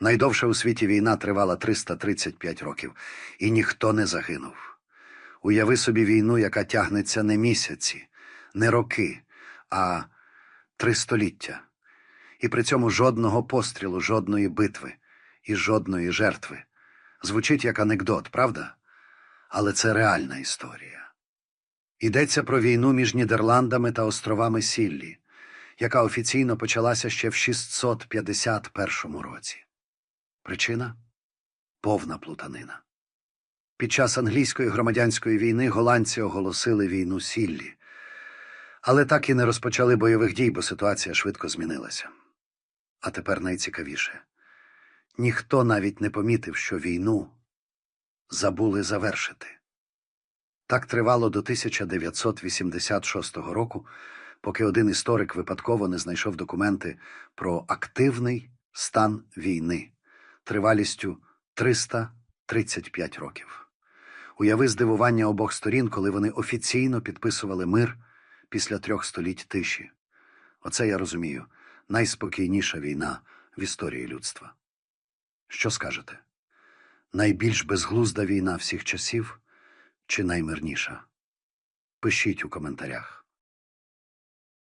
Найдовша у світі війна тривала 335 років, і ніхто не загинув. Уяви собі війну, яка тягнеться не місяці, не роки, а три століття. І при цьому жодного пострілу, жодної битви і жодної жертви. Звучить як анекдот, правда? Але це реальна історія. Йдеться про війну між Нідерландами та островами Сіллі, яка офіційно почалася ще в 651 році. Причина повна плутанина. Під час англійської громадянської війни голландці оголосили війну Сіллі, але так і не розпочали бойових дій, бо ситуація швидко змінилася. А тепер найцікавіше ніхто навіть не помітив, що війну забули завершити. Так тривало до 1986 року, поки один історик випадково не знайшов документи про активний стан війни тривалістю 335 років. Уяви здивування обох сторін, коли вони офіційно підписували мир після трьох століть тиші. Оце я розумію найспокійніша війна в історії людства. Що скажете? Найбільш безглузда війна всіх часів чи наймирніша? Пишіть у коментарях.